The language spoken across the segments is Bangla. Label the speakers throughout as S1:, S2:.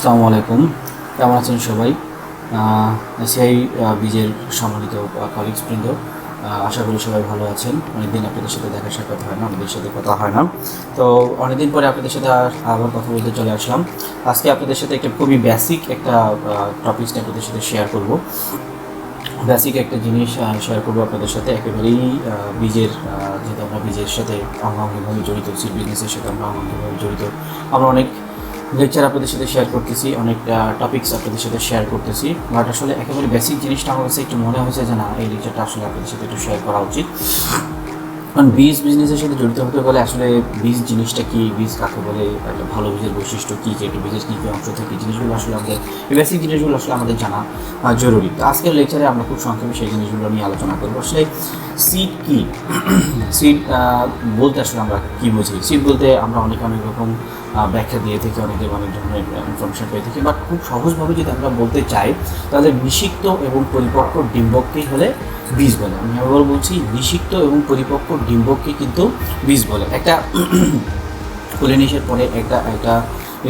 S1: আসসালামু আলাইকুম। কেমন আছেন সবাই? সেই বীজের সম্মানিত কলিগস বৃন্দ আশা করি সবাই ভালো আছেন। অনেকদিন আপনাদের সাথে দেখা সাক্ষাৎ হয় না, আমাদের সাথে কথা হয় না। তো অনেকদিন পরে আপনাদের সাথে আবার কথা বলতে চলে আসলাম। আজকে আপনাদের সাথে একটা খুবই বেসিক একটা টপিকস আপনাদের সাথে শেয়ার করব। বেসিক একটা জিনিস শেয়ার করব আপনাদের সাথে। একেবারেই বীজের যেহেতু আমরা বীজের সাথে অঙ্গাঙ্গিভাবে জড়িত সিড বিজনেসের সাথে আমরা অঙ্গাঙ্গিভাবে জড়িত। আমরা অনেক লেকচার আপনাদের সাথে শেয়ার করতেছি অনেক টপিকস আপনাদের সাথে শেয়ার করতেছি। বাট আসলে একেবারে বেসিক জিনিসটা আমার কাছে একটু মনে হয়েছে যে না, এই লেকচারটা আসলে আপনাদের সাথে একটু শেয়ার করা উচিত। কারণ বীজ বিজনেসের সাথে জড়িত হতে গেলে আসলে বীজ জিনিসটা কি, বীজ কাকে বলে, একটা ভালো বীজের বৈশিষ্ট্য কী কী একটা বীজের কী কী অংশ থাকে জিনিসগুলো আসলে আমাদের বেসিক জিনিসগুলো আসলে আমাদের জানা জরুরি। তো আজকের লেকচারে আমরা খুব সংক্ষেপে সেই জিনিসগুলো নিয়ে আলোচনা করব। আসলে সিড কি? সিড বলতে আসলে আমরা কী বুঝি? সিড বলতে আমরা অনেক অনেক রকম ব্যাখ্যা দিয়ে থাকি অনেকে অনেক ধরনের ইনফরমেশন পেয়ে থাকি। বাট খুব সহজভাবে যদি আমরা বলতে চাই, তাহলে নিষিক্ত এবং পরিপক্ক ডিম্বককেই হলে বীজ বলে। আমি আবার বলছি, নিষিক্ত এবং পরিপক্ক ডিম্বককে কিন্তু বীজ বলে। একটা কোলেনিসের পরে একটা একটা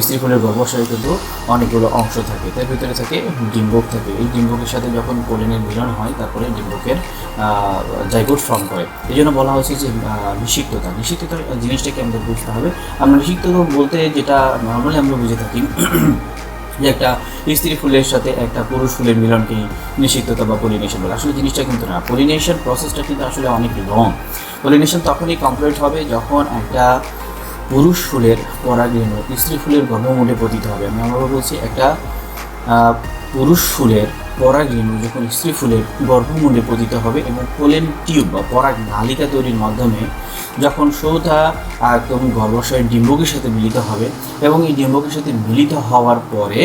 S1: স্ত্রী ফুলের গর্ভাশয়ে কিন্তু অনেকগুলো অংশ থাকে। তার ভিতরে থাকে ডিম্বক থাকে। এই ডিম্বকের সাথে যখন পোলেনের মিলন হয়, তারপরে ডিম্বকের জাইগোট ফর্ম করে। এই জন্য বলা হয়েছে যে নিষিক্ততা। নিষিক্ততা জিনিসটাকে আমাদের বুঝতে হবে। আমরা নিষিক্ততা বলতে যেটা নর্মালি আমরা বুঝে থাকি, যে একটা স্ত্রী ফুলের সাথে একটা পুরুষ ফুলের মিলনকে নিষিক্ততা বা পলিনেশন বলে। আসলে জিনিসটা কিন্তু না। পলিনেশন প্রসেসটা কিন্তু আসলে অনেক লং পলিনেশন তখনই কমপ্লিট হবে যখন একটা পুরুষ ফুলের পরাগরেণু স্ত্রী ফুলের গর্ভমূলে পতিত হবে। আমি আমরা বলছি, একটা পুরুষ ফুলের পরাগরেণু যখন স্ত্রী ফুলের গর্ভমূলে পতিত হবে এবং পোলেন টিউব বা পরাগ নালিকা তৈরির মাধ্যমে যখন সৌধা একদম গর্ভাশয়ের ডিম্বকের সাথে মিলিত হবে এবং এই ডিম্বকের সাথে মিলিত হওয়ার পরে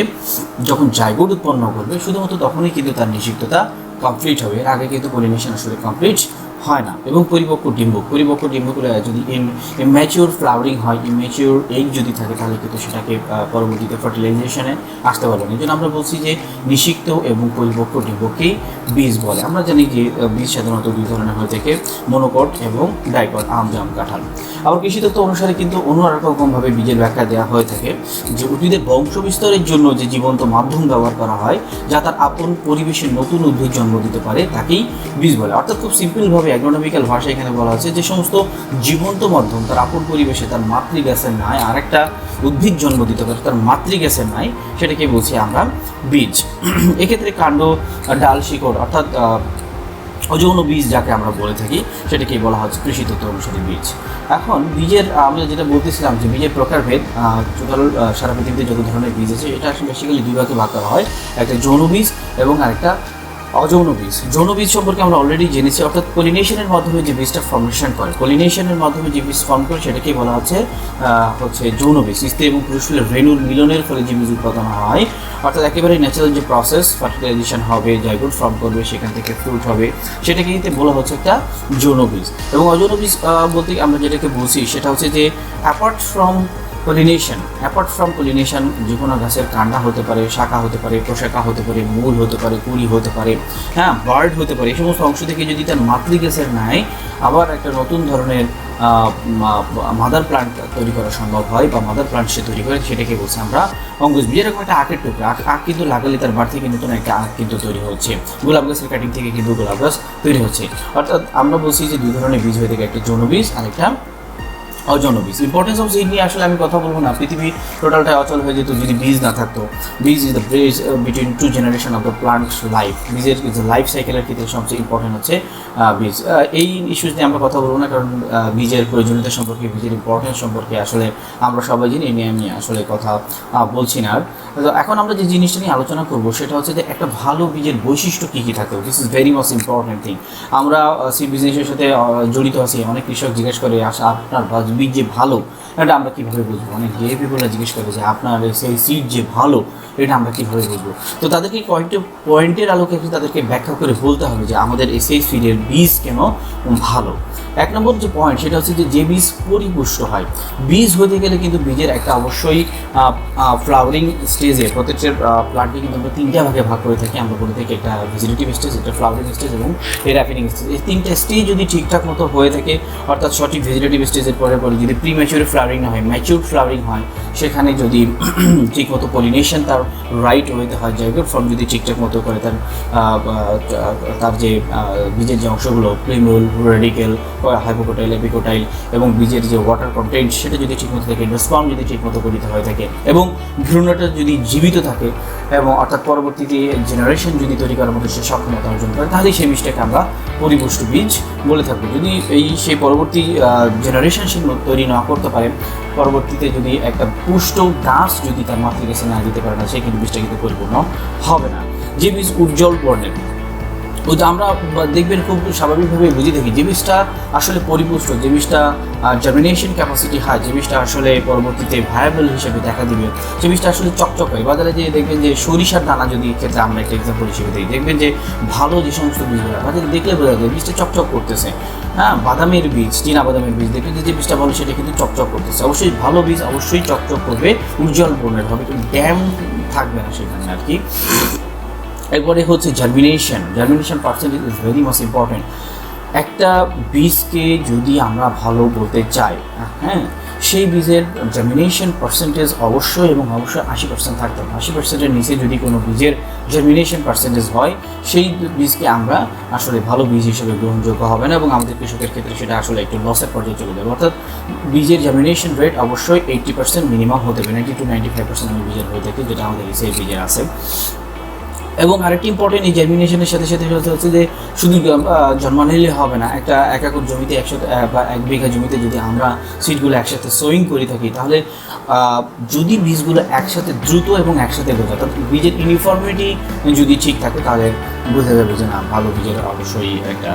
S1: যখন জাইগোট উৎপন্ন করবে, শুধুমাত্র তখনই কিন্তু তার নিষিক্ততা কমপ্লিট হবে। এর আগে কিন্তু পলিনেশন আসলে কমপ্লিট হয় না। এবং পরিপক্ক ডিম্বক পরিপক্ক ডিম্বকগুলো যদি ম্যাচিওর ফ্লাওয়ারিং হয় ইম্যাচিওর এগ যদি থাকে, তাহলে কিন্তু সেটাকে পরবর্তীতে ফার্টিলাইজেশনে আসতে পারবে না। এই জন্য আমরা বলছি যে নিষিক্ত এবং পরিপক্ক ডিম্বককেই বীজ বলে। আমরা জানি যে বীজ সাধারণত দুই ধরনের হয়ে থাকে মনোকট এবং ডাইকট আম, জাম, কাঁঠাল। আবার কৃষি তত্ত্ব অনুসারে কিন্তু অন্য রকমভাবে বীজের ব্যাখ্যা দেওয়া হয়ে থাকে, যে উদ্ভিদের বংশ বিস্তারের জন্য যে জীবন্ত মাধ্যম ব্যবহার করা হয়, যা তার আপন পরিবেশে নতুন উদ্ভিদ জন্ম দিতে পারে, তাকেই বীজ বলে। অর্থাৎ খুব সিম্পলভাবে অ্যাগ্রোনমিক্যাল ভাষা এখানে বলা হচ্ছে যে সমস্ত জীবন্ত মাধ্যম, তার আপন পরিবেশে তার মাতৃ গ্যাসের নাই আরেকটা উদ্ভিদ জন্ম দিতে পারে, তার মাতৃ গ্যাসের নাই সেটাকে বলছি আমরা বীজ। এক্ষেত্রে কাণ্ড, ডাল, শিকড়, অর্থাৎ অযৌন বীজ যাকে আমরা বলে থাকি, সেটাকেই বলা হচ্ছে কৃষি তত্ত্ব অনুসারে বীজ। এখন বীজের, আমরা যেটা বলতেছিলাম যে বীজের প্রকারভেদ টোটাল সারা পৃথিবীতে যত ধরনের বীজ আছে, এটা বেসিক্যালি দুই ভাগে ভাগ করা হয়, একটা যৌন বীজ এবং আরেকটা অযৌন বীজ। যৌন বীজ সম্পর্কে আমরা অলরেডি জেনেছি, অর্থাৎ পলিনেশনের মাধ্যমে যে বীজটা ফর্মেশন করে। পলিনেশনের মাধ্যমে যে বীজ ফর্ম করে, সেটাকেই বলা হচ্ছে হচ্ছে যৌন বীজ। স্ত্রী এবং পুরুষ ফুলের রেণুর মিলনের ফলে যে বীজ উৎপাদন হয়, অর্থাৎ একেবারে ন্যাচারাল যে প্রসেস ফার্টিলাইজেশন হবে জাইগোট ফর্ম করবে, সেখান থেকে ফ্রুট হবে, সেটাকে বলা হচ্ছে একটা যৌন বীজ। এবং অযৌন বীজ বলতে আমরা যেটাকে বুঝি, সেটা হচ্ছে যে apart from pollination apart from pollination যে কোনো গাছের কান্ডা হতে পারে শাখা হতে পারে প্রশাখা হতে পারে মূল হতে পারে কুড়ি হতে পারে হ্যাঁ বার্ড হতে পারে, এই সমস্ত অংশ থেকে যদি তার মাতৃ গ্যাসের নাই আবার একটা নতুন ধরনের মাদার প্লান্ট তৈরি করা সম্ভব হয় বা মাদার প্লান্ট সে তৈরি করে, সেটাকে বলছি আমরা অঙ্কুশ বীজ। এরকম একটা আখের টুকরা, আখ আখ কিন্তু লাগালে তার বার থেকে নতুন একটা আখ কিন্তু তৈরি হচ্ছে। গোলাপ গাছের কাটিং থেকে কিন্তু গোলাপ গাছ তৈরি হচ্ছে। অর্থাৎ আমরা বলছি যে দুই ধরনের বীজ হয়ে থাকে, একটা যৌন বীজ আর অযৌন বীজ ইম্পর্টেন্স অফ সিড নিয়ে আসলে আমি কথা বলব না। পৃথিবী টোটালটাই অচল হয়ে যেত যদি বীজ না থাকতো। Beej is the bridge between two generation of the plant life বীজের লাইফ সাইকেলের ক্ষেত্রে সবচেয়ে ইম্পর্টেন্ট হচ্ছে বীজ। এই ইস্যুস নিয়ে আমরা কথা বলব না, কারণ বীজের প্রয়োজনীয়তা সম্পর্কে, বীজের ইম্পর্টেন্স সম্পর্কে আসলে আমরা সবাই জানি নিয়ে আমি আসলে কথা বলছি না আর। তো এখন আমরা যে জিনিসটা নিয়ে আলোচনা করব, সেটা হচ্ছে যে একটা ভালো বীজের বৈশিষ্ট্য কী কী থাকে this is very much important thing আমরা সি বিজনেসের সাথে জড়িত আছি। অনেক কৃষক জিজ্ঞেস করে আসা আপনার বা- বীজ যে ভালো এটা আমরা কীভাবে বুঝব? অনেক পিপলরা জিজ্ঞেস করে যে আপনার সেই সিড যে ভালো, এটা আমরা কীভাবে বুঝব? তো তাদেরকে কয়েকটা পয়েন্টের আলোকে তাদেরকে ব্যাখ্যা করে বলতে হবে যে আমাদের এসএই সিডের বীজ কেন ভালো? এক নম্বর যে পয়েন্ট সেটা হচ্ছে যে যে বীজ পরিপুষ্ট হয়, বীজ হতে গেলে কিন্তু বীজের একটা অবশ্যই ফ্লাওয়ারিং স্টেজে প্রত্যেকটা প্লান্টকে কিন্তু আমরা তিনটা ভাগে ভাগ করে থাকি। আমরা বলে থাকি একটা ভেজিটেটিভ স্টেজ একটা ফ্লাওয়ারিং স্টেজ এবং র্যাপিনিং স্টেজ এই তিনটা স্টেজ যদি ঠিকঠাক মতো হয়ে থাকে, অর্থাৎ সঠিক ভেজিটেটিভ স্টেজের পরে পরে যদি প্রি ম্যাচিউর ফ্লাওয়ারিং না হয় ম্যাচিউর ফ্লাওয়ারিং হয় সেখানে যদি ঠিকমতো পলিনেশন তার রাইট ওয়েতে হয় জায়গার ফর্ম যদি ঠিকঠাক মতো করে তার তার যে বীজের যে অংশগুলো প্রিমরোল রেডিকেল হাইপোকোটাইল এপিকোটাইল এবং বীজের যে ওয়াটার কন্টেন্ট সেটা যদি ঠিকমতো থাকে স্পাম যদি ঠিকমতো গঠিত হয়ে থাকে এবং ঘৃণাটা যদি জীবিত থাকে এবং অর্থাৎ পরবর্তীতে জেনারেশন যদি তৈরি করার মতো সে সক্ষমতা অর্জন করে তাহলে সেই বীজটাকে আমরা পরিপুষ্ট বীজ বলে থাকব। যদি এই, সেই পরবর্তী জেনারেশন সে তৈরি না করতে পারে, পরবর্তীতে যদি একটা পুষ্ট গাছ যদি তার মাতৃকাছে না দিতে পারে না সেই কিন্তু বীজটা কিন্তু পরিপূর্ণ হবে না। যে বীজ উজ্জ্বল বর্ণের আমরা দেখবেন খুব স্বাভাবিকভাবে বুঝে থাকি যে আসলে পরিপুষ্ট, যে বীজটা জার্মিনেশন ক্যাপাসিটি হাই যে আসলে পরবর্তীতে ভায়াবল হিসেবে দেখা দিবে, যে আসলে চকচক। হয় বাজারে যে দেখবেন যে সরিষার দানা যদি ক্ষেত্রে আমরা একটা এক্সাম্পল হিসেবে দিই, দেখবেন যে ভালো যে সমস্ত বীজগুলো, বাজারে দেখলে বোঝা যায় বীজটা চকচক করতেছে। হ্যাঁ বাদামের বীজ, চীনা বাদামের বীজ, দেখবেন যে বীজটা ভালো সেটা কিন্তু চকচক করতেছে। অবশ্যই ভালো বীজ অবশ্যই চকচক করবে, উজ্জ্বল বর্ণের হবে, কিন্তু ড্যাম থাকবে না সেখানে আর কি। এরপরে হচ্ছে germination germination percentage is very much important একটা বীজকে যদি আমরা ভালো বলতে চাই হ্যাঁ সেই বীজের জার্মিনেশন পার্সেন্টেজ অবশ্যই এবং অবশ্যই আশি পার্সেন্ট থাকতে হবে। আশি পার্সেন্টের নিচে যদি কোনো বীজের জার্মিনেশন পার্সেন্টেজ হয়, সেই বীজকে আমরা আসলে ভালো বীজ হিসেবে গ্রহণযোগ্য হবে না এবং আমাদের কৃষকের ক্ষেত্রে সেটা আসলে একটু লসের পর্যায়ে চলে যাবে। অর্থাৎ বীজের জার্মিনেশন রেট অবশ্যই এইটটি পার্সেন্ট মিনিমাম হতে হবে। Ninety two ninety five percent আমি বীজের হয়ে থাকে, যেটা আমাদের সেই বীজের আছে। এবং আরেকটি ইম্পর্টেন্ট এই জার্মিনেশনের সাথে সাথে হচ্ছে যে শুধু আহ, জন্মানিলে হবে না একটা এক একর জমিতে একসাথে বা এক বিঘা জমিতে যদি আমরা সিডগুলো একসাথে সোয়িং করে থাকি তাহলে যদি বীজগুলো একসাথে দ্রুত এবং একসাথে বোঝা অর্থাৎ বীজের ইউনিফর্মিটি যদি ঠিক থাকে তাহলে বোঝা যাবে যে না ভালো বীজের অবশ্যই একটা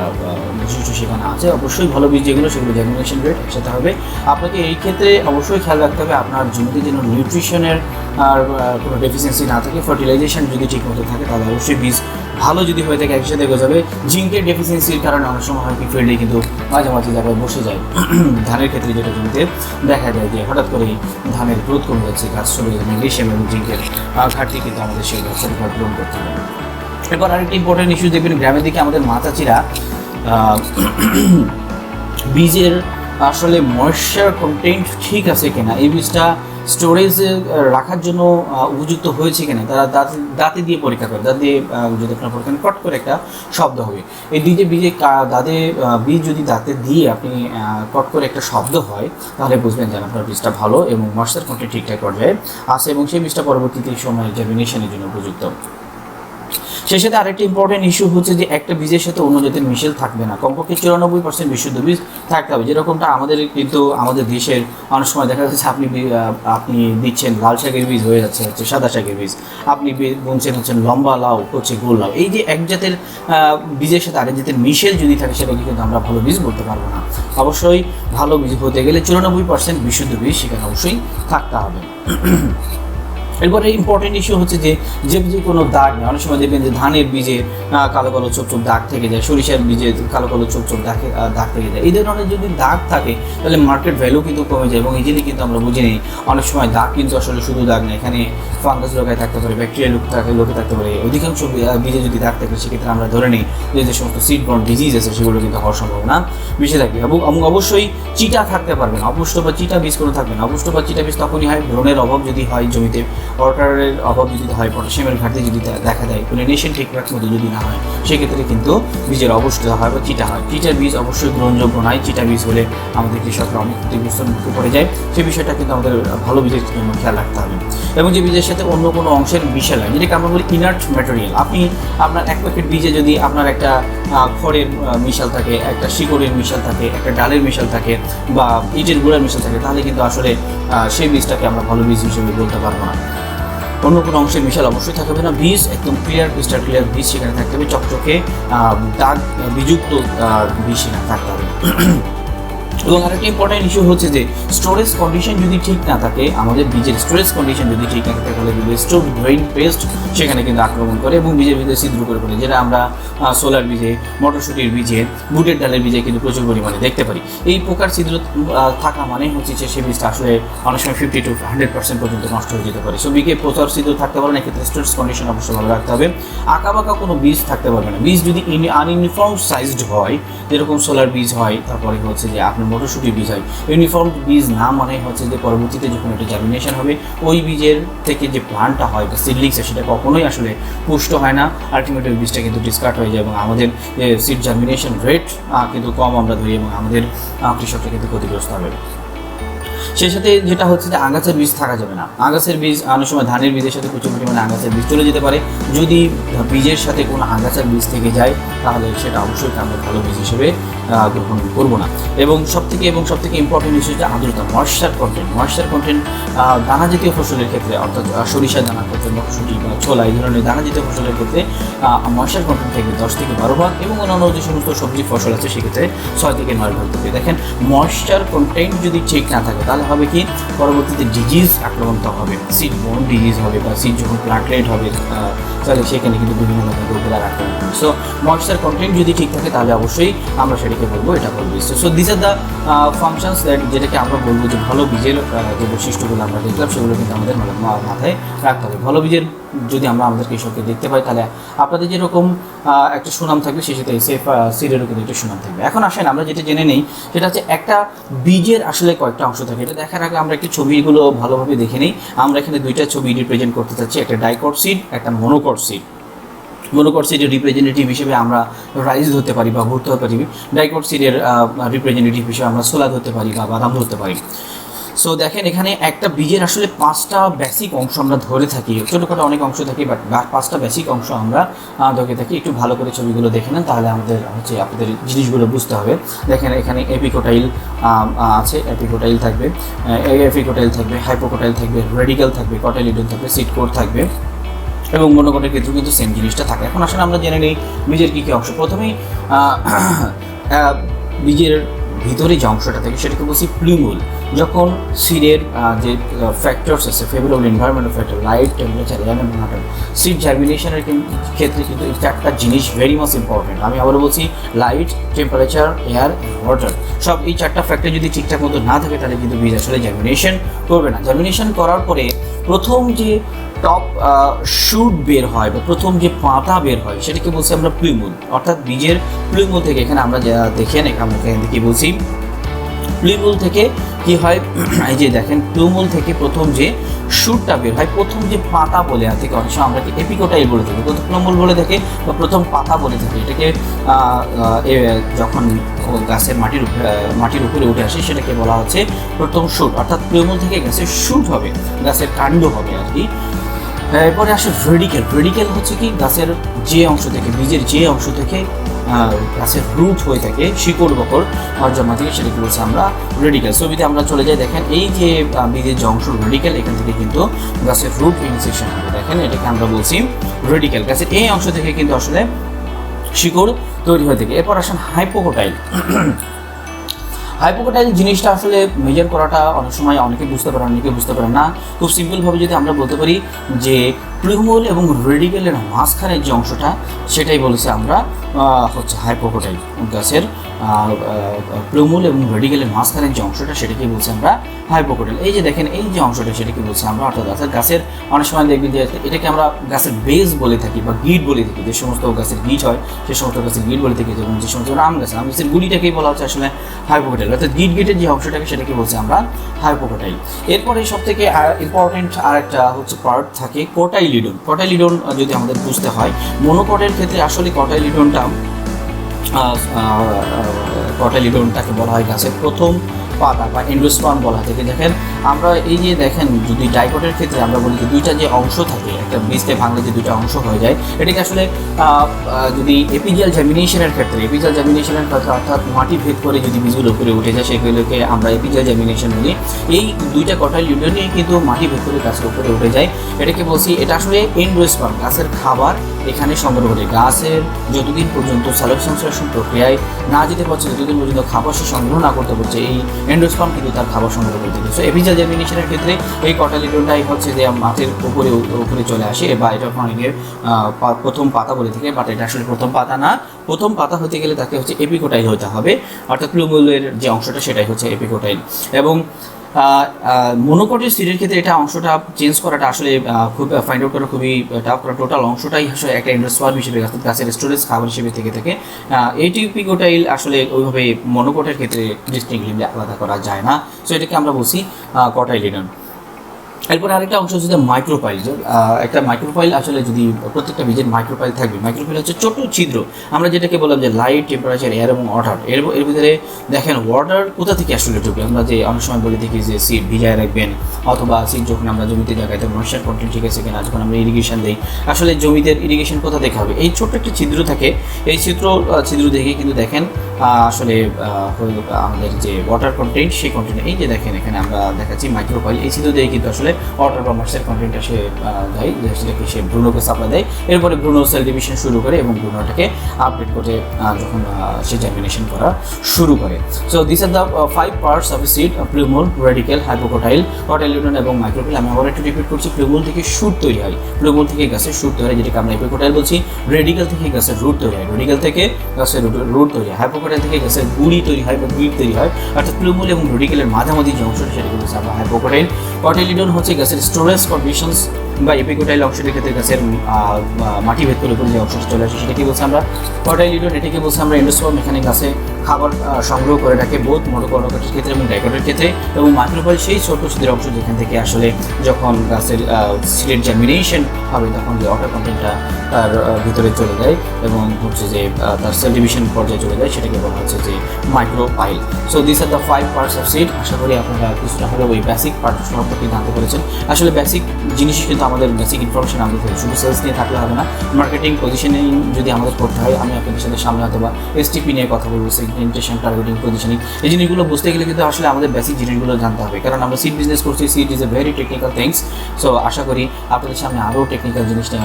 S1: বৈশিষ্ট্য সেখানে আছে। অবশ্যই ভালো বীজ যেগুলো সেগুলো জার্মিনেশন রেট একসাথে হবে। আপনাকে এই ক্ষেত্রে অবশ্যই খেয়াল রাখতে হবে আপনার জমিতে যেন নিউট্রিশনের আর কোনো ডেফিসিয়েন্সি না থাকে ফার্টিলাইজেশন যদি ঠিকমতো থাকে, তাহলে অবশ্যই বীজ ভালো যদি হয়ে থাকে, একসাথে যাবে জিঙ্কের ডেফিসিয়েন্সির কারণে অনেক সময় হয় কি ফিল্ডে কিন্তু মাঝে মাঝে জায়গায় বসে যায়। ধানের ক্ষেত্রে যেটা জমিতে দেখা যায় যে, হঠাৎ করেই ধানের গ্রোথ কমে যাচ্ছে, গাছ চলে যাচ্ছে, ম্যাগনেশিয়াম এবং জিঙ্কের ঘাটতি কিন্তু আমাদের সেই গাছের ঘর পূরণ করতে হবে এরপর আরেকটি ইম্পর্টেন্ট ইস্যু দেখবেন, গ্রামের দিকে আমাদের মাতাচিরা বীজের আসলে ময়েশ্চার কন্টেন্ট ঠিক আছে কিনা, এই বীজটা স্টোরেজে রাখার জন্য উপযুক্ত হয়েছে কিনা, তারা দাঁত, দাঁতে দিয়ে পরীক্ষা করে, দাঁতে যদি আপনার পরীক্ষা কট করে একটা শব্দ হবে। এই যে বীজে দাঁতে বীজ যদি দাঁতে দিয়ে আপনি কট করে একটা শব্দ হয়, তাহলে বুঝবেন যে আপনার বীজটা ভালো এবং মশলার কোনটি ঠিকঠাক পর্যায়ে আসে এবং সেই বীজটা পরবর্তীতে সময় জার্মিনেশনের জন্য উপযুক্ত। সেই সাথে আরেকটি ইম্পর্টেন্ট ইস্যু হচ্ছে যে একটা বীজের সাথে অন্য জাতের মিশেল থাকবে না। কমপক্ষে চুরানব্বই পার্সেন্ট বিশুদ্ধ বীজ থাকতে হবে। যেরকমটা আমাদের কিন্তু আমাদের দেশের অনেক সময় দেখা যাচ্ছে আপনি আপনি দিচ্ছেন লাল শাকের বীজ হয়ে যাচ্ছে, হচ্ছে সাদা শাকের বীজ। আপনি বুনছেন হচ্ছেন লম্বা লাউ, হচ্ছে গোল লাউ। এই যে এক জাতের বীজের সাথে আরেক জাতের মিশেল যদি থাকে, সেটাকে কিন্তু আমরা ভালো বীজ বলতে পারব না। অবশ্যই ভালো বীজ হতে গেলে চুরানব্বই পার্সেন্ট বিশুদ্ধ বীজ সেখানে অবশ্যই থাকতে হবে। এরপরে ইম্পর্টেন্ট ইস্যু হচ্ছে যে যে বীজে কোনো দাগ নেই। অনেক সময় দেখবেন যে ধানের বীজে কালো কালো ছোপ ছোপ দাগ থেকে যায়, সরিষার বীজে কালো কালো ছোপ ছোপ দাগ দাগ থেকে যায়। এই ধরনের যদি দাগ থাকে, তাহলে মার্কেট ভ্যালু কিন্তু কমে যায় এবং ইজিলি কিন্তু আমরা বুঝে নিই। অনেক সময় দাগ কিন্তু আসলে শুধু দাগ নেই। এখানে ফাঙ্গাস লোকায় থাকতে পারে ব্যাকটেরিয়া লোক থাকে লোকে থাকতে পারে, অধিকাংশ বীজে যদি দাগ থাকে, সেক্ষেত্রে আমরা ধরে নিই যে যে সমস্ত সিড বর্ন ডিজিজ আছে, সেগুলো কিন্তু হওয়ার সম্ভাবনা বেশি থাকবে এবং অবশ্যই চিটা থাকতে পারবে না। অপুষ্ট বা চিটা বীজ কোনো থাকবে না। অপুষ্ট বা চিটা বীজ তখনই হয় ব্রণের অভাব যদি হয় জমিতে ওয়াটারের অভাব যদি হয় পটাশিয়ামের ঘাটতি যদি দেখা দেয় পলিনেশন ঠিকঠাক মতো যদি না হয়, সেক্ষেত্রে কিন্তু বীজের অবস্থা হয় বা চিটা হয়। চিটার বীজ অবশ্যই গ্রহণযোগ্য নয়। চিটা বীজ হলে আমাদের কৃষকরা অনেক ক্ষতিগ্রস্ত মুখে পড়ে যায়। সেই বিষয়টা কিন্তু আমাদের ভালো বীজের জন্য খেয়াল রাখতে হবে। এবং যে বীজের সাথে অন্য কোনো অংশের মিশাল হয় যেটাকে আমরা বলি ইনার্ট ম্যাটেরিয়াল আপনি আপনার এক প্যাকেট বীজে যদি আপনার একটা খড়ের মিশাল থাকে, একটা শিকড়ের মিশাল থাকে, একটা ডালের মিশাল থাকে বা ইটের গুঁড়ার মিশাল থাকে, তাহলে কিন্তু আসলে সেই বীজটাকে আমরা ভালো বীজ হিসেবে বলতে পারব না। অন্য কোনো অংশের মিশাল অবশ্যই থাকবে না। বীজ একদম ক্লিয়ার ক্রিস্টাল ক্লিয়ার বীজ সেখানে থাকতে হবে। চকচকে দাগ বিযুক্ত বীজ সেখানে থাকতে হবে। এবং আরেকটা ইম্পর্টেন্ট ইস্যু হচ্ছে যে স্টোরেজ কন্ডিশন যদি ঠিক না থাকে, আমাদের বীজের স্টোরেজ কন্ডিশন যদি ঠিক না থাকে, তাহলে বীজের স্টোভ গ্রেইন পেস্ট সেখানে কিন্তু আক্রমণ করে এবং বীজের ভিতরে ছিদ্র করে ফেলে, যেটা আমরা সোলার বীজে মটরশুটির বীজে বুটের ডালের বীজে কিন্তু প্রচুর পরিমাণে দেখতে পারি এই প্রকার ছিদ্র থাকা মানে হচ্ছে যে সেই বীজটা আসলে অনেক সময় ফিফটি টু হান্ড্রেড পার্সেন্ট পর্যন্ত নষ্ট হয়ে যেতে পারে। সো বীজে প্রচার ছিদ্র থাকতে পারে না, এক্ষেত্রে স্টোরেজ কন্ডিশন অবশ্যই ভালো রাখতে হবে। আঁকা বাঁকা কোনো বীজ থাকতে পারবে না। বীজ যদি আনইউনিফর্ম সাইজড হয়, যেরকম সোলার বীজ হয়, তারপরে হচ্ছে যে আপনার মটরশুঁটি বীজ হয় ইউনিফর্ম বীজ না মানে হচ্ছে যে পরবর্তীতে যখন এটা জার্মিনেশন হবে, ওই বীজের থেকে যে প্লান্টটা হয় বা সিডলিংস সেটা কখনোই আসলে পুষ্ট হয় না। আলটিমেট ওই বীজটা কিন্তু ডিসকার্ড হয়ে যায় এবং আমাদের সিড জার্মিনেশন রেট কিন্তু কম আমরা ধরি এবং আমাদের কৃষকটা কিন্তু ক্ষতিগ্রস্ত হবে। সেই সাথে যেটা হচ্ছে যে আগাছার বীজ থাকা যাবে না। আগাছার বীজ অনেক সময় ধানের বীজের সাথে প্রচুর পরিমাণে আগাছার বীজ চলে যেতে পারে। যদি বীজের সাথে কোনো আগাছার বীজ থেকে যায়, তাহলে সেটা অবশ্যই আমরা ভালো বীজ হিসেবে গ্রহণ করব না। এবং সব থেকে এবং সব থেকে ইম্পর্টেন্ট ইস্যু হচ্ছে আর্দ্রতা ময়শ্চার কন্টেন্ট ময়শ্চার কন্টেন্ট দানা জাতীয় ফসলের ক্ষেত্রে, অর্থাৎ সরিষা দানা ক্ষেত্রে মটরশুঁটি বা ছোলা, এই ধরনের দানা জাতীয় ফসলের ক্ষেত্রে ময়শ্চার কন্টেন্ট থাকবে দশ থেকে বারো ভাগ এবং অন্যান্য যে সমস্ত সবজি ফসল আছে, সেক্ষেত্রে ছয় থেকে নয় ভাগ থাকবে দেখেন ময়শ্চার কন্টেন্ট যদি ঠিক না থাকে, তাহলে হবে কি? পরবর্তীতে ডিজিজ আক্রান্ত হবে। সিট বোন ডিজিজ হবে বা সিট যখন প্লাটলেট হবে তাহলে সেখানে কিন্তু বিভিন্ন রকম রোগের আক্রমণ হবে সো ময়শ্চার কন্টেন্ট যদি ঠিক থাকে, তাহলে অবশ্যই আমরা সেটাকে বলব, এটা বলব। So this are the functions যেটাকে আমরা বলব যে ভালো বীজের যে বৈশিষ্ট্যগুলো আমরা দেখলাম, সেগুলো কিন্তু আমাদের মাথায় রাখতে হবে। ভালো বীজের যদি আমরা আমাদের কৃষককে দেখতে পাই, তাহলে আপনাদের যেরকম একটা সুনাম থাকবে সে সাথে সেফ সিডেরও কিন্তু একটা সুনাম থাকবে। এখন আসেন, আমরা যেটা জেনে নেই, সেটা হচ্ছে একটা বীজের আসলে কয়েকটা অংশ থাকে। এটা দেখার আগে আমরা একটু ছবিগুলো ভালোভাবে দেখে নিই। আমরা এখানে দুইটা ছবি রিপ্রেজেন্ট করতে চাচ্ছি, একটা ডাইকট সিড একটা মনোকট সিড করছি যে রিপ্রেজেন্টেটিভ হিসেবে আমরা রাইস ধরতে পারি বা ধরতে পারি। ডাইকট সিডের রিপ্রেজেন্টেটিভ হিসেবে আমরা সোলা ধরতে পারি বা বাদাম ধরতে পারি। সো দেখেন এখানে একটা বীজের আসলে পাঁচটা বেসিক অংশ আমরা ধরে থাকি। ছোটোখাটো অনেক অংশ থাকে বাট পাঁচটা বেসিক অংশ আমরা ধরে থাকি। একটু ভালো করে ছবিগুলো দেখে নেন, তাহলে আমাদের হচ্ছে আপনাদের জিনিসগুলো বুঝতে হবে। দেখেন এখানে এপিকোটাইল আছে এপিকোটাইল থাকবে এপিকোটাইল থাকবে হাইপোকোটাইল থাকবে রেডিক্যাল থাকবে কটাইলিডন থাকবে সিট কোড থাকবে। এবং মনোকটের ক্ষেত্রেও কিন্তু সেম জিনিসটা থাকে। এখন আসলে আমরা জেনে নিই বীজের কী কী অংশ। প্রথমেই বীজের ভিতরে যে অংশটা থাকে, সেটাকে বলছি প্লিমুল যখন সিডের যে ফ্যাক্টরস আছে favourable environmental factor light temperature air এবং ওয়াটার সিড জার্মিনেশনের ক্ষেত্রে কিন্তু এই চারটা জিনিস ভেরি মাচ ইম্পর্টেন্ট আমি আবারও বলছি লাইট টেম্পারেচার এয়ার ওয়াটার সব এই চারটা ফ্যাক্টর যদি ঠিকঠাক মতো না থাকে, তাহলে কিন্তু বীজ আসলে জার্মিনেশন করবে না। জার্মিনেশন করার পরে প্রথম যে টপ শুট বের হয় বা প্রথম যে পাতা বের হয়, সেটাকে বলছি আমরা প্লিমুল অর্থাৎ বীজের প্লিমুল থেকে এখানে আমরা দেখেন এখানে আমরা এখান থেকে বলছি প্লিমুল থেকে কি হয়? এই যে দেখেন প্লুমুল থেকে প্রথম যে শুটটা বের হয়, প্রথম যে পাতা বলে থেকে অনেক সময় আমরা কি এপিকোটাই বলে থাকি। প্রথম প্লুমুল বলে থাকে বা প্রথম পাতা বলে থাকি। এটাকে যখন গাছের মাটির মাটির উপরে উঠে আসে, সেটাকে বলা হচ্ছে প্রথম শুট অর্থাৎ প্লুমুল থেকে গাছের শুট হবে, গাছের কাণ্ড হবে আর কি। এরপরে আসে ভেডিকেল ভেডিকেল হচ্ছে কি? গাছের যে অংশ থেকে, বীজের যে অংশ থেকে গাছের রুট হয়ে থাকে, শিকড়, বকর আর জমা থেকে সেটাকে বলছি আমরা রেডিকেল ছবিতে আমরা চলে যাই, দেখেন এই যে বীজের যে অংশ রেডিকেল এখান থেকে কিন্তু গাছের রুট ইনসেকশন হবে। দেখেন এটাকে আমরা বলছি রেডিকেল গাছের এই অংশ থেকে কিন্তু আসলে শিকড় তৈরি হয়ে থাকে। এরপর আসেন হাইপোকোটাইল হাইপোকোটাইল জিনিসটা আসলে মেজার করাটা অনেক সময় অনেকে বুঝতে পারে অনেকে বুঝতে পারে না। খুব সিম্পলভাবে যদি আমরা বলতে পারি যে প্লুমুল এবং রেডিকেলের মাঝখানের যে অংশটা, সেটাই বলেছে আমরা হচ্ছে হাইপোকোটাইল গাছের প্লুমুল এবং রেডিকেলের মাঝখানের যে অংশটা সেটাকে বলছি আমরা হাইপোকোটাইল এই যে দেখেন, এই যে অংশটা, সেটাকে বলছি আমরা অর্থাৎ গাছের গাছের অনেক সময় দেখবেন যে এটাকে আমরা গাছের বেস বলে থাকি বা গিট বলে থাকি। যে সমস্ত গাছের গিট হয়, সে সমস্ত গাছের গিট বলে থাকি। যেমন যে সমস্ত আম গাছ, আম গাছের গুড়িটাকেই বলা হচ্ছে আসলে হাইপোকোটাইল অর্থাৎ গিট গিটের যে অংশটাকে, সেটাকে বলছি আমরা হাইপোকোটাইল এরপরে সব থেকে ইম্পর্টেন্ট আর একটা হচ্ছে পার্ট থাকে কোটাইলিডন? কটাইলিডন যদি আমাদের বুঝতে হয় মনোকটের ক্ষেত্রে আসলে কটাইলিডনটা কটাইলিডনটাকে বলা হয় গাছের প্রথম পাতা বা এন্ডোস্পান বলা থেকে দেখেন, আমরা এই যে দেখেন যদি ডাইকটের ক্ষেত্রে আমরা বলি যে দুইটা যে অংশ থাকে, একটা বীজকে ভাঙলে যে দুইটা অংশ হয়ে যায়, এটাকে আসলে যদি এপিজিয়াল জামিনেশনের ক্ষেত্রে এপিজিয়াল জামিনেশনের ক্ষেত্রে অর্থাৎ মাটি ভেদ করে যদি বীজগুলো উপরে উঠে যায়, সেগুলোকে আমরা এপিজিয়াল জামিনেশন বলি। এই দুইটা কটাইল ইউনিয়নে কিন্তু মাটি ভেদ করে গাছের উপরে উঠে যায়। এটাকে বলছি, এটা আসলে এন্ডোস্পান গাছের খাবার এখানে সংগ্রহ করে। গাছের যতদিন পর্যন্ত সালোক সংশ্লেষণ প্রক্রিয়ায় না যেতে পারছে যতদিন পর্যন্ত খাবার সে সংগ্রহ না করতে পারছে। এই এন্ডোস্পাম কিন্তু তার খাবার সংগ্রহ করে থাকে সো এভিজা জার্মিনেশনের ক্ষেত্রে এই কটালিডোটাই হচ্ছে যে মাছের উপরে উপরে চলে আসে বা এটা অনেকের প্রথম পাতা বলে থাকে বাট এটা আসলে প্রথম পাতা না। প্রথম পাতা হতে গেলে তাকে হচ্ছে এপিকোটাইল হতে হবে। অর্থাৎ প্লুমুলের যে অংশটা সেটাই হচ্ছে এপিকোটাইল এবং মনোকটের সিটের ক্ষেত্রে এটা অংশটা চেঞ্জ করাটা আসলে খুব ফাইন্ড আউট করা খুবই টাফ কারণ টোটাল অংশটাই আসলে একটা ইন্ডাস্ট্রিয়াল হিসেবে গাছ- গাছের স্টোরেজ খাবার হিসেবে থেকে থাকে। এই টিপিকোটাইল আসলে ওইভাবে মনোকটের ক্ষেত্রে ডিস্টিংলি আলাদা করা যায় না। সো এটাকে আমরা বলছি কটাইলিডন এরপর আরেকটা অংশ হচ্ছে মাইক্রোপাইল একটা মাইক্রোপাইল আসলে যদি প্রত্যেকটা বীজের মাইক্রোপাইল থাকবে মাইক্রোপাইল হচ্ছে ছোট ছিদ্র। আমরা যেটাকে বললাম যে লাইট টেম্পারেচার এয়ার এবং ওয়াটার এর এর ভিতরে দেখেন ওয়াটার কোথা থেকে আসলে ঢুকবে? আমরা যে অনেক সময় বলে দেখি যে সিট ভিজায় রাখবেন, অথবা সিট যখন আমরা জমিতে জায়গায় তো ময়শ্চার কন্টেন্ট ঠিক আছে কিনা, যখন আমরা ইরিগেশন দিই, আসলে জমিতে ইরিগেশন কোথা থেকে হবে? এই ছোট্ট একটা ছিদ্র থাকে, এই ছিদ্র ছিদ্র দেখে কিন্তু দেখেন আসলে আমাদের যে ওয়াটার কন্টেন্ট সেই কন্টেন্ট এই যে দেখেন এখানে আমরা দেখাচ্ছি মাইক্রোপাইল এই ছিদ্র দিয়ে কিন্তু আসলে ওয়াটার বা ময়শ্চার কন্টেন্টটা সে দেয় সেটাকে সে ব্রুনোকে সাপ্লাই দেয়। এরপরে ভ্রূণ সেল ডিভিশন শুরু করে এবং ভ্রূণটাকে আপডেট করে যখন সে জার্মিনেশন করা শুরু করে। So this are the five parts of seed plumule radicle hypocotyl cotyledon এবং মাইক্রোপিল আমি আবার একটু রিপিট করছি প্লিউমুল থেকে শুট তৈরি হয়। প্লিউমুল থেকে গাছের শুট তৈরি হয়, যেটাকে আমরা হাইপোকোটাইল বলছি। রেডিকেল থেকে গাছের রুট তৈরি হয়। রেডিকেল থেকে গাছের রুট তৈরি হয়। হাইপোকোটাইল থেকে গাছের গুড়ি তৈরি হয় বা গুড়ি তৈরি হয়। অর্থাৎ প্লিউমুল এবং রেডিকেলের মাঝামাঝি যে অংশটা সেটাকে বলছি আমরা হাইপোকোটাইল কটাইলিডন হচ্ছে গ্যাসের স্টোরেজ কন্ডিশনস বা এপিকোটাইল অংশটির ক্ষেত্রে গাছের মাটি ভেদ করে যে অংশটা চলে আসে সেটাকে বলছি আমরা? কটাইলিডন এটাকে বলছি আমরা এন্ডোস্পম এখানে গাছে খাবার সংগ্রহ করে রাখে বোধ মোটোকরকের ক্ষেত্রে এবং ডাইকটের ক্ষেত্রে এবং মাইক্রোপাইল সেই ছোট ছিদ্রের অংশ যেখান থেকে আসলে যখন গাছের সিলেট জার্মিনেশন হবে তখন যে ওয়াটার কন্টেন্টটা তার ভিতরে চলে যায় এবং হচ্ছে যে তার সেল ডিভিশন পর্যায়ে চলে যায় সেটাকে বলা হচ্ছে যে micropyle so this are the five parts of seed আশা করি আপনারা কিছুটা হলেও ওই বেসিক পার্ট সম্পর্কে জানতে পেরেছেন। আসলে বেসিক জিনিসই কিন্তু আমাদের বেসিক ইনফরমেশন আমাদের থাকে। শুধু সেলস নিয়ে থাকলে হবে না মার্কেটিং পজিশনিং যদি আমাদের করতে হয়, আমি আপনাদের সাথে সামনে হয়তো বা এসটিপি নিয়ে কথা বলব সেগমেন্টেশন টার্গেটিং পজিশনিং এই জিনিসগুলো বুঝতে গেলে কিন্তু আসলে আমাদের বেসিক জিনিসগুলো জানতে হবে কারণ আমরা সিট বিজনেস করছি seed is a very technical things so আশা করি আপনাদের সামনে আরও টেকনিক্যাল জিনিস নিয়ে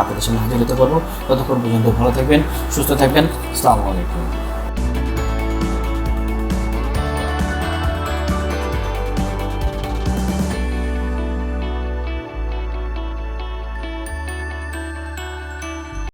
S1: আপনাদের সামনে হাজির হতে পারব ততক্ষণ পর্যন্ত ভালো থাকবেন, সুস্থ থাকবেন, আসসালামু আলাইকুম